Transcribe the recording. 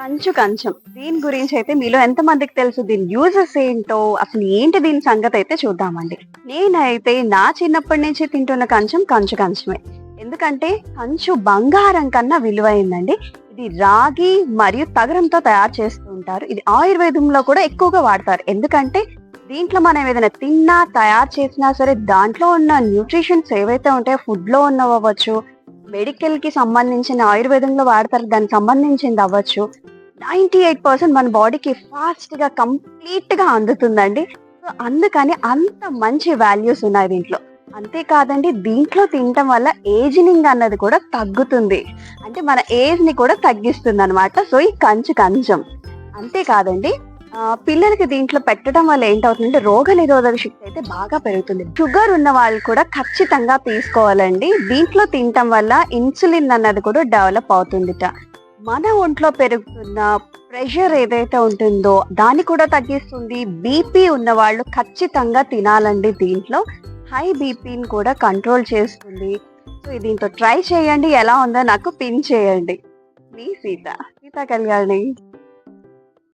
కంచు కంచం. దీని గురించి అయితే మీలో ఎంత మందికి తెలుసు? దీని యూజెస్ ఏంటో? అసలు ఏంటి దీని సంగతి అయితే చూద్దామండి. నేనైతే నా చిన్నప్పటి నుంచి తింటున్న కంచం కంచు కంచమే. ఎందుకంటే కంచు బంగారం కన్నా విలువైందండి. ఇది రాగి మరియు తగరంతో తయారు చేస్తూ ఉంటారు ఇది ఆయుర్వేదంలో కూడా ఎక్కువగా వాడతారు. ఎందుకంటే దీంట్లో మనం ఏదైనా తిన్నా తయారు చేసినా సరే దాంట్లో ఉన్న న్యూట్రిషన్స్ ఏవైతే ఉంటాయో ఫుడ్లో ఉన్నవి అవ్వచ్చు మెడికల్కి సంబంధించిన ఆయుర్వేదంలో వాడతారు దానికి సంబంధించింది అవ్వచ్చు నైంటీ ఎయిట్ పర్సెంట్ మన బాడీకి ఫాస్ట్గా కంప్లీట్గా అందుతుందండి. సో అందుకని అంత మంచి వాల్యూస్ ఉన్నాయి దీంట్లో. అంతేకాదండి దీంట్లో తినటం వల్ల ఏజినింగ్ అన్నది కూడా తగ్గుతుంది. అంటే మన ఏజ్ని కూడా తగ్గిస్తుంది అనమాట సో ఈ కంచు కంచం. అంతేకాదండి పిల్లలకి దీంట్లో పెట్టడం వల్ల ఏంటవుతుందంటే రోగ నిరోధక శక్తి అయితే బాగా పెరుగుతుంది. షుగర్ ఉన్న వాళ్ళు కూడా ఖచ్చితంగా తీసుకోవాలండి. దీంట్లో తినటం వల్ల ఇన్సులిన్ అన్నది కూడా డెవలప్ అవుతుందిట. మన ఒంట్లో పెరుగుతున్న ప్రెషర్ ఏదైతే ఉంటుందో దాన్ని కూడా తగ్గిస్తుంది. బీపీ ఉన్న వాళ్ళు ఖచ్చితంగా తినాలండి దీంట్లో. హై బీపీని కూడా కంట్రోల్ చేస్తుంది. సో దీంతో ట్రై చేయండి. ఎలా ఉందో నాకు పిన్ చేయండి. మీ సీత. సీత కళ్యాణి.